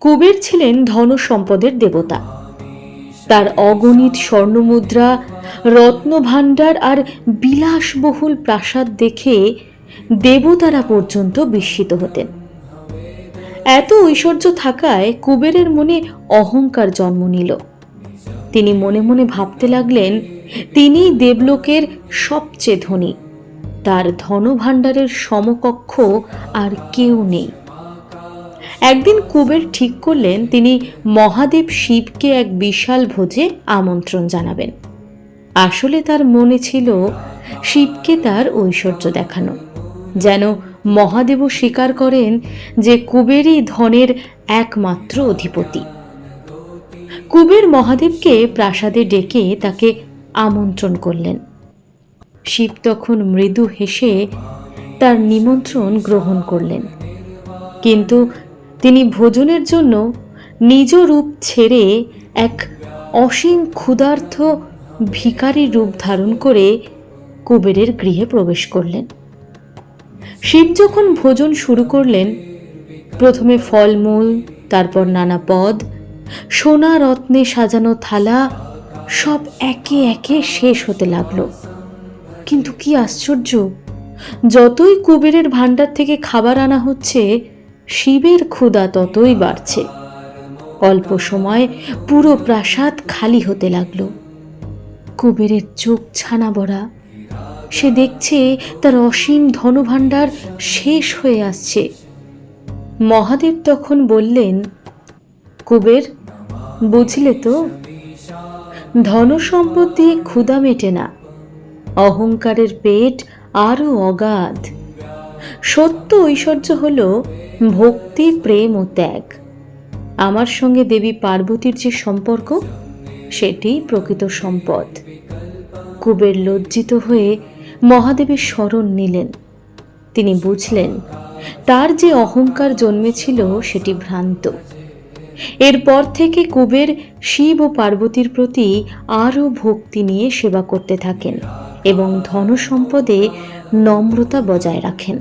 কুবের ছিলেন ধন সম্পদের দেবতা। তার অগণিত স্বর্ণমুদ্রা, রত্নভাণ্ডার আর বিলাসবহুল প্রাসাদ দেখে দেবতারা পর্যন্ত বিস্মিত হতেন। এত ঐশ্বর্য থাকায় কুবেরের মনে অহংকার জন্ম নিল। তিনি মনে মনে ভাবতে লাগলেন, তিনি দেবলোকের সবচেয়ে ধনী। তার ধনভাণ্ডারের সমকক্ষ আর কেউ নেই। একদিন কুবের ঠিক করলেন, তিনি মহাদেব শিবকে এক বিশাল ভোজে আমন্ত্রণ জানাবেন। আসলে তার মনে ছিল শিবকে তার ঐশ্বর্য দেখানো। যেন মহাদেবও স্বীকার করেন যে কুবেরই ধনের একমাত্র অধিপতি। কুবের মহাদেবকে প্রাসাদে ডেকে তাকে আমন্ত্রণ করলেন। শিব তখন মৃদু হেসে তার নিমন্ত্রণ গ্রহণ করলেন। কিন্তু তিনি ভোজনের জন্য নিজ রূপ ছেড়ে এক অসীম ক্ষুধার্থ ভিখারির রূপ ধারণ করে কুবেরের গৃহে প্রবেশ করলেন। শিব যখন ভোজন শুরু করলেন, প্রথমে ফলমূল, তারপর নানা পদ, সোনা, রত্নে সাজানো থালা, সব একে একে শেষ হতে লাগল। কিন্তু কি আশ্চর্য, যতই কুবেরের ভাণ্ডার থেকে খাবার আনা হচ্ছে শিবের ক্ষুধা ততই বাড়ছে। অল্প সময় পুরো প্রাসাদ খালি হতে লাগল। কুবেরের চোখ ছানা বড়া সে দেখছে তার অসীম ধনভাণ্ডার শেষ হয়ে আসছে। মহাদেব তখন বললেন, কুবের, বুঝলে তো? ধন সম্পদ দিয়ে ক্ষুধা মেটে না। অহংকারের পেট আরও অগাধ। সত্য ঐশ্বর্য হল ভক্তি, প্রেম ও ত্যাগ। আমার সঙ্গে দেবী পার্বতীর যে সম্পর্ক, সেটি প্রকৃত সম্পদ। কুবের লজ্জিত হয়ে মহাদেবের স্মরণ নিলেন। তিনি বুঝলেন, তার যে অহংকার জন্মেছিল, সেটি ভ্রান্ত। এরপর থেকে কুবের শিব ও পার্বতীর প্রতি আরও ভক্তি নিয়ে সেবা করতে থাকেন এবং ধনসম্পদে নম্রতা বজায় রাখেন।